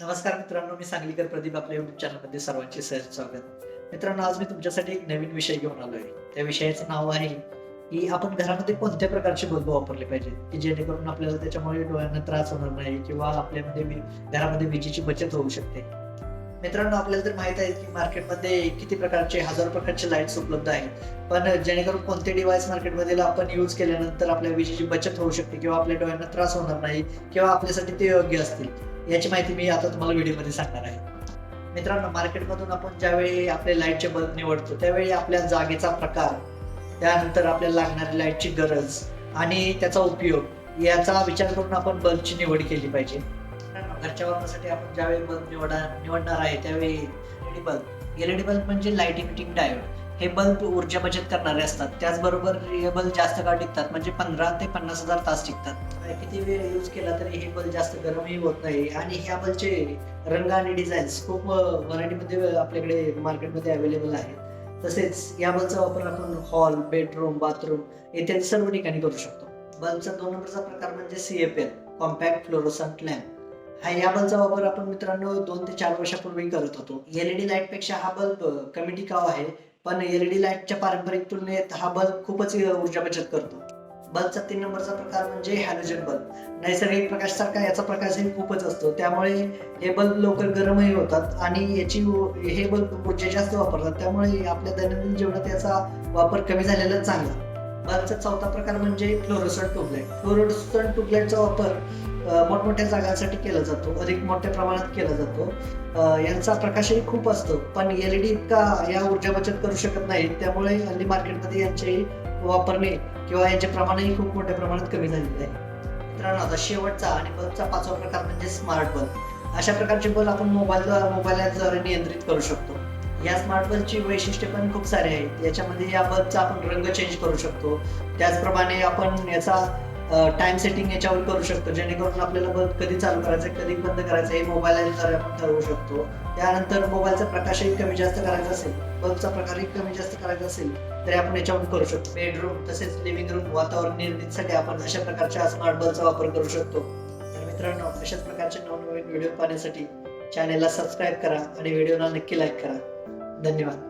नमस्कार मित्रांनो मी सांगलीकर प्रदीप आपल्या युट्यूब चॅनलमध्ये सर्वांचे सहज स्वागत. मित्रांनो आज मी तुमच्यासाठी एक नवीन विषय घेऊन आलोय. त्या विषयाचं नाव आहे की आपण घरामध्ये कोणत्या प्रकारचे बल्ब वापरले पाहिजे की जेणेकरून आपल्याला त्याच्यामुळे डोळ्यांना त्रास होणार नाही किंवा आपल्यामध्ये घरामध्ये विजेची बचत होऊ शकते. मित्रांनो आपल्याला तर माहीत आहे की मार्केटमध्ये किती प्रकारचे हजारो प्रकारचे लाईट्स उपलब्ध आहेत. पण जेणेकरून कोणते डिव्हाइस मार्केटमध्ये आपण यूज केल्यानंतर आपल्या विजेची बचत होऊ शकते किंवा आपल्या डोळ्यांना त्रास होणार नाही किंवा आपल्यासाठी ते योग्य असतील. याची माहिती मी आता तुम्हाला व्हिडिओमध्ये सांगणार आहे. मित्रांनो मार्केटमधून आपण ज्यावेळी आपले लाईटचे बल्ब निवडतो त्यावेळी आपल्या जागेचा प्रकार त्यानंतर आपल्याला लागणारी लाईटची गरज आणि त्याचा उपयोग याचा विचार करून आपण बल्बची निवड केली पाहिजे. घरच्या वापरासाठी आपण ज्यावेळी बल्ब निवडा निवडणार आहे त्यावेळी एलईडी बल्ब. एलईडी बल्ब म्हणजे लाइट इमिटिंग डायोड हे बल्ब ऊर्जा बचत करणारे असतात. त्याचबरोबर हे बल्ब जास्त काळ टिकतात. म्हणजे पंधरा ते पन्नास हजार तास टिकतात. किती वेळ यूज केला तरी हे बल्ब जास्त गरमही होत नाही. आणि ह्या बल्बचे रंग आणि डिझाईन्स खूप व्हरायटीमध्ये आपल्याकडे मार्केटमध्ये अवेलेबल आहेत. तसेच या बल्बचा वापर आपण हॉल बेडरूम बाथरूम इत्यादी सर्व ठिकाणी करू शकतो. बल्बचा दोन नंबरचा प्रकार म्हणजे C F L compact fluorescent lamp हा या बल्बचा वापर आपण मित्रांनो दोन ते चार वर्षापूर्वी करत होतो. एलईडी लाइटपेक्षा हा बल्ब कमी टिकाव आहे. पण एल ईडी लाईटच्या पारंपरिक तुलनेत हा बल्ब खूपच ऊर्जा बचत करतो. बल्बचा तीन नंबरचा प्रकार म्हणजे हॅलोजन बल्ब. नैसर्गिक प्रकाश सारखा याचा प्रकाशही खूपच असतो. त्यामुळे हे बल्ब लवकर गरमही होतात आणि याची हे बल्ब ऊर्जा जास्त वापरतात. त्यामुळे आपल्या दैनंदिन जीवनात याचा वापर कमी झालेला चांगला. बल्बचा चौथा प्रकार म्हणजे फ्लोरोसंट ट्यूबलाईट फ्लोरोसंट ट्यूबलाईटचा वापर मोठमोठ्या जागांसाठी केला जातो अधिक मोठ्या प्रमाणात केला जातो. यांचा प्रकाशही खूप असतो पण एलईडी इतका या ऊर्जा बचत करू शकत नाही त्यामुळे हल्ली मार्केटमध्ये यांचे वापरणे किंवा यांचे प्रमाणही खूप मोठ्या प्रमाणात कमी झालेले आहे. मित्रांनो आता शेवटचा आणि बल्बचा पाचवा प्रकार म्हणजे स्मार्ट बल्ब अशा प्रकारचे बल्ब आपण मोबाईल मोबाईलद्वारे नियंत्रित करू शकतो. या स्मार्ट बल्बची वैशिष्ट्ये पण खूप सारे आहेत. याच्यामध्ये या बल्बचा आपण रंग चेंज करू शकतो. त्याचप्रमाणे आपण याचा टाइम सेटिंग याच्यावर करू शकतो. जेणेकरून आपल्याला बल्ब कधी चालू करायचं कधी बंद करायचं हे मोबाईलद्वारे आपण ठरवू शकतो. त्यानंतर मोबाईलचा प्रकाशही कमी जास्त करायचा असेल बल्बचा प्रकारही कमी जास्त करायचा असेल तरी आपण याच्यावर करू शकतो. बेडरूम तसेच लिव्हिंग रूम वातावरण निर्मितीसाठी आपण अशा प्रकारच्या स्मार्ट बल्बचा वापर करू शकतो. तर मित्रांनो अशाच प्रकारचे नवनवीन व्हिडिओ पाहण्यासाठी चॅनेलला सबस्क्राईब करा आणि व्हिडिओला नक्की लाईक करा. धन्यवाद.